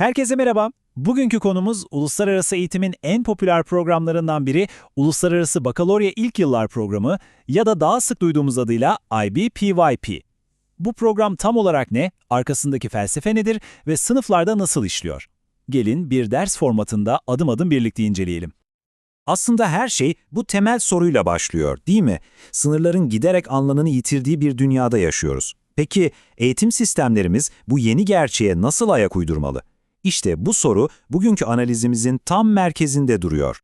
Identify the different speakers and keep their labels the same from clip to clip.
Speaker 1: Herkese merhaba. Bugünkü konumuz uluslararası eğitimin en popüler programlarından biri Uluslararası Bakalorya İlk Yıllar Programı ya da daha sık duyduğumuz adıyla IBPYP. Bu program tam olarak ne, arkasındaki felsefe nedir ve sınıflarda nasıl işliyor? Gelin bir ders formatında adım adım birlikte inceleyelim.
Speaker 2: Aslında her şey bu temel soruyla başlıyor, değil mi? Sınırların giderek anlamını yitirdiği bir dünyada yaşıyoruz. Peki eğitim sistemlerimiz bu yeni gerçeğe nasıl ayak uydurmalı? İşte bu soru bugünkü analizimizin tam merkezinde duruyor.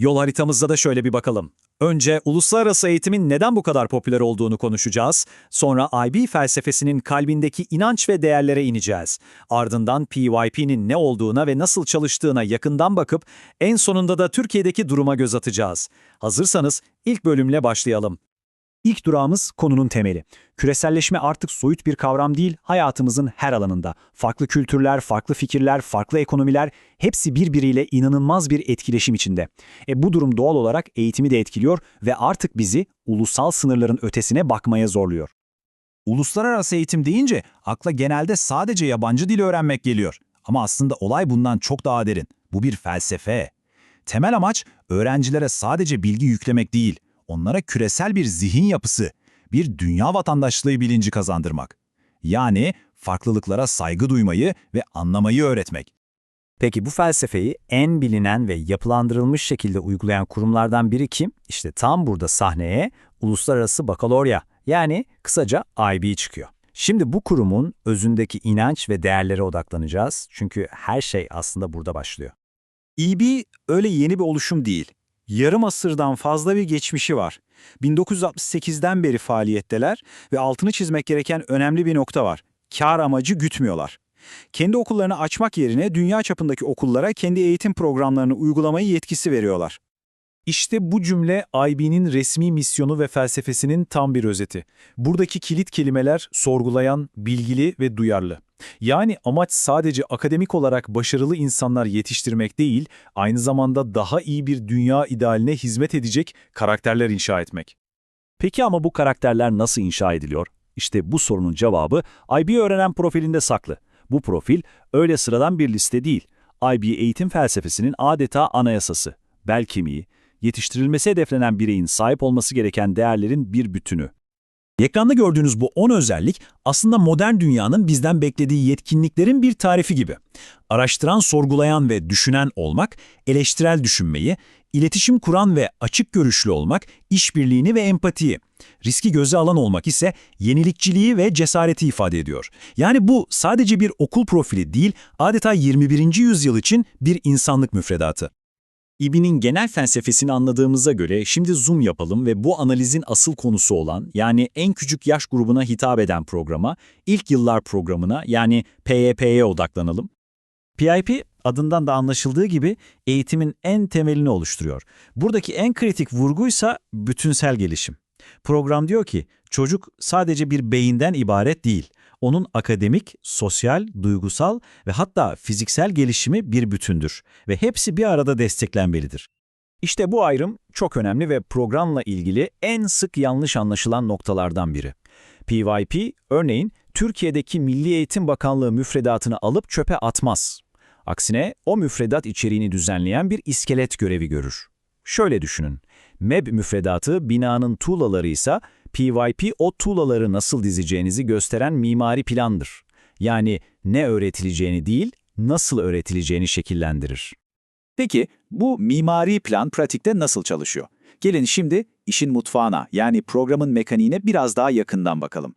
Speaker 1: Yol haritamızda da şöyle bir bakalım. Önce uluslararası eğitimin neden bu kadar popüler olduğunu konuşacağız. Sonra IB felsefesinin kalbindeki inanç ve değerlere ineceğiz. Ardından PYP'nin ne olduğuna ve nasıl çalıştığına yakından bakıp en sonunda da Türkiye'deki duruma göz atacağız. Hazırsanız ilk bölümle başlayalım. İlk durağımız konunun temeli. Küreselleşme artık soyut bir kavram değil, hayatımızın her alanında. Farklı kültürler, farklı fikirler, farklı ekonomiler hepsi birbiriyle inanılmaz bir etkileşim içinde. E bu durum doğal olarak eğitimi de etkiliyor ve artık bizi ulusal sınırların ötesine bakmaya zorluyor.
Speaker 3: Uluslararası eğitim deyince akla genelde sadece yabancı dil öğrenmek geliyor. Ama aslında olay bundan çok daha derin. Bu bir felsefe. Temel amaç öğrencilere sadece bilgi yüklemek değil, onlara küresel bir zihin yapısı, bir dünya vatandaşlığı bilinci kazandırmak. Yani farklılıklara saygı duymayı ve anlamayı öğretmek.
Speaker 2: Peki bu felsefeyi en bilinen ve yapılandırılmış şekilde uygulayan kurumlardan biri kim? İşte tam burada sahneye Uluslararası Bakalorya yani kısaca IB çıkıyor. Şimdi bu kurumun özündeki inanç ve değerlere odaklanacağız çünkü her şey aslında burada başlıyor.
Speaker 4: EB öyle yeni bir oluşum değil. Yarım asırdan fazla bir geçmişi var. 1968'den beri faaliyetteler ve altını çizmek gereken önemli bir nokta var. Kar amacı gütmüyorlar. Kendi okullarını açmak yerine dünya çapındaki okullara kendi eğitim programlarını uygulamayı yetkisi veriyorlar.
Speaker 1: İşte bu cümle IB'nin resmi misyonu ve felsefesinin tam bir özeti. Buradaki kilit kelimeler sorgulayan, bilgili ve duyarlı. Yani amaç sadece akademik olarak başarılı insanlar yetiştirmek değil, aynı zamanda daha iyi bir dünya idealine hizmet edecek karakterler inşa etmek.
Speaker 5: Peki ama bu karakterler nasıl inşa ediliyor? İşte bu sorunun cevabı IB öğrenen profilinde saklı. Bu profil öyle sıradan bir liste değil. IB eğitim felsefesinin adeta anayasası, bel kemiği, yetiştirilmesi hedeflenen bireyin sahip olması gereken değerlerin bir bütünü.
Speaker 3: Ekranda gördüğünüz bu 10 özellik aslında modern dünyanın bizden beklediği yetkinliklerin bir tarifi gibi. Araştıran, sorgulayan ve düşünen olmak, eleştirel düşünmeyi, iletişim kuran ve açık görüşlü olmak, işbirliğini ve empatiyi, riski göze alan olmak ise yenilikçiliği ve cesareti ifade ediyor. Yani bu sadece bir okul profili değil, adeta 21. yüzyıl için bir insanlık müfredatı.
Speaker 5: İB'nin genel felsefesini anladığımıza göre şimdi zoom yapalım ve bu analizin asıl konusu olan yani en küçük yaş grubuna hitap eden programa, ilk yıllar programına yani PYP'ye odaklanalım. PIP adından da anlaşıldığı gibi eğitimin en temelini oluşturuyor. Buradaki en kritik vurguysa bütünsel gelişim. Program diyor ki çocuk sadece bir beyinden ibaret değil. Onun akademik, sosyal, duygusal ve hatta fiziksel gelişimi bir bütündür ve hepsi bir arada desteklenmelidir. İşte bu ayrım çok önemli ve programla ilgili en sık yanlış anlaşılan noktalardan biri. PYP, örneğin Türkiye'deki Milli Eğitim Bakanlığı müfredatını alıp çöpe atmaz. Aksine o müfredat içeriğini düzenleyen bir iskelet görevi görür. Şöyle düşünün, MEB müfredatı binanın tuğlaları ise PYP o tuğlaları nasıl dizeceğinizi gösteren mimari plandır. Yani ne öğretileceğini değil, nasıl öğretileceğini şekillendirir.
Speaker 6: Peki bu mimari plan pratikte nasıl çalışıyor? Gelin şimdi işin mutfağına yani programın mekaniğine biraz daha yakından bakalım.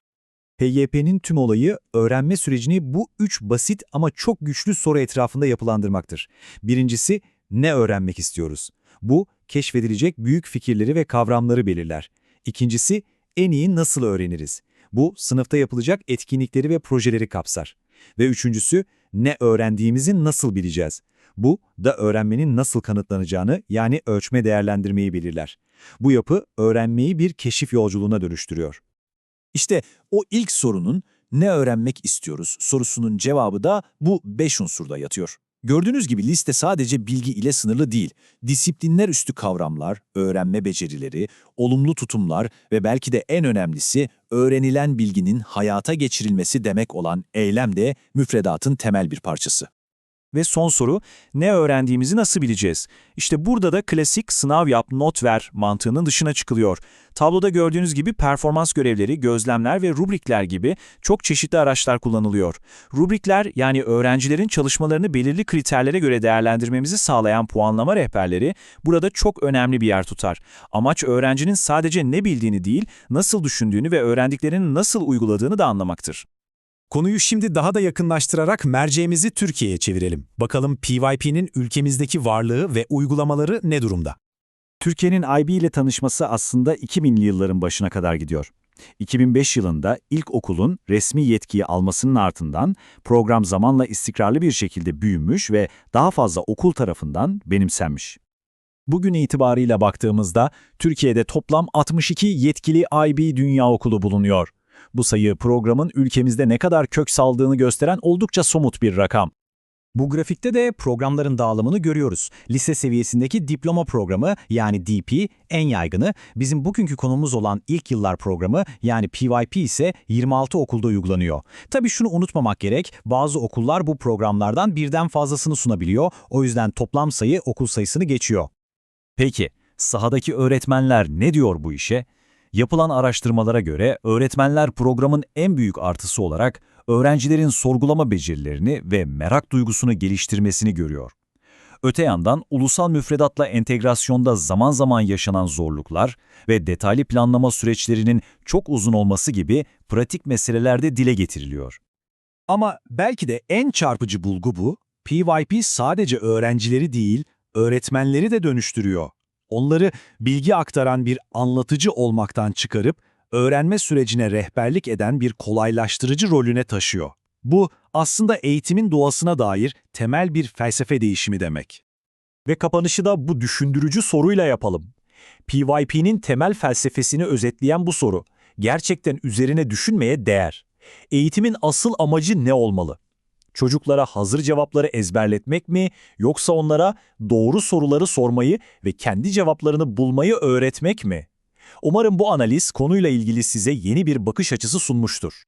Speaker 4: PYP'nin tüm olayı öğrenme sürecini bu üç basit ama çok güçlü soru etrafında yapılandırmaktır. Birincisi, ne öğrenmek istiyoruz? Bu, keşfedilecek büyük fikirleri ve kavramları belirler. İkincisi, en iyi nasıl öğreniriz? Bu, sınıfta yapılacak etkinlikleri ve projeleri kapsar. Ve üçüncüsü, ne öğrendiğimizi nasıl bileceğiz? Bu da öğrenmenin nasıl kanıtlanacağını yani ölçme değerlendirmeyi belirler. Bu yapı öğrenmeyi bir keşif yolculuğuna dönüştürüyor.
Speaker 3: İşte o ilk sorunun ne öğrenmek istiyoruz sorusunun cevabı da bu beş unsurda yatıyor. Gördüğünüz gibi liste sadece bilgi ile sınırlı değil. Disiplinler üstü kavramlar, öğrenme becerileri, olumlu tutumlar ve belki de en önemlisi öğrenilen bilginin hayata geçirilmesi demek olan eylem de müfredatın temel bir parçası. Ve son soru, ne öğrendiğimizi nasıl bileceğiz? İşte burada da klasik sınav yap, not ver mantığının dışına çıkılıyor. Tabloda gördüğünüz gibi performans görevleri, gözlemler ve rubrikler gibi çok çeşitli araçlar kullanılıyor. Rubrikler yani öğrencilerin çalışmalarını belirli kriterlere göre değerlendirmemizi sağlayan puanlama rehberleri burada çok önemli bir yer tutar. Amaç öğrencinin sadece ne bildiğini değil, nasıl düşündüğünü ve öğrendiklerini nasıl uyguladığını da anlamaktır.
Speaker 4: Konuyu şimdi daha da yakınlaştırarak merceğimizi Türkiye'ye çevirelim. Bakalım PYP'nin ülkemizdeki varlığı ve uygulamaları ne durumda?
Speaker 5: Türkiye'nin IB ile tanışması aslında 2000'li yılların başına kadar gidiyor. 2005 yılında ilk okulun resmi yetkiyi almasının ardından program zamanla istikrarlı bir şekilde büyümüş ve daha fazla okul tarafından benimsenmiş.
Speaker 3: Bugün itibarıyla baktığımızda Türkiye'de toplam 62 yetkili IB Dünya Okulu bulunuyor. Bu sayı programın ülkemizde ne kadar kök saldığını gösteren oldukça somut bir rakam.
Speaker 4: Bu grafikte de programların dağılımını görüyoruz. Lise seviyesindeki diploma programı yani DP en yaygını, bizim bugünkü konumuz olan ilk yıllar programı yani PYP ise 26 okulda uygulanıyor. Tabii şunu unutmamak gerek, bazı okullar bu programlardan birden fazlasını sunabiliyor, o yüzden toplam sayı okul sayısını geçiyor.
Speaker 3: Peki, sahadaki öğretmenler ne diyor bu işe? Yapılan araştırmalara göre öğretmenler programın en büyük artısı olarak öğrencilerin sorgulama becerilerini ve merak duygusunu geliştirmesini görüyor. Öte yandan ulusal müfredatla entegrasyonda zaman zaman yaşanan zorluklar ve detaylı planlama süreçlerinin çok uzun olması gibi pratik meselelerde dile getiriliyor.
Speaker 4: Ama belki de en çarpıcı bulgu bu, PYP sadece öğrencileri değil, öğretmenleri de dönüştürüyor. Onları bilgi aktaran bir anlatıcı olmaktan çıkarıp, öğrenme sürecine rehberlik eden bir kolaylaştırıcı rolüne taşıyor. Bu aslında eğitimin doğasına dair temel bir felsefe değişimi demek.
Speaker 3: Ve kapanışı da bu düşündürücü soruyla yapalım. PYP'nin temel felsefesini özetleyen bu soru, gerçekten üzerine düşünmeye değer. Eğitimin asıl amacı ne olmalı? Çocuklara hazır cevapları ezberletmek mi, yoksa onlara doğru soruları sormayı ve kendi cevaplarını bulmayı öğretmek mi? Umarım bu analiz konuyla ilgili size yeni bir bakış açısı sunmuştur.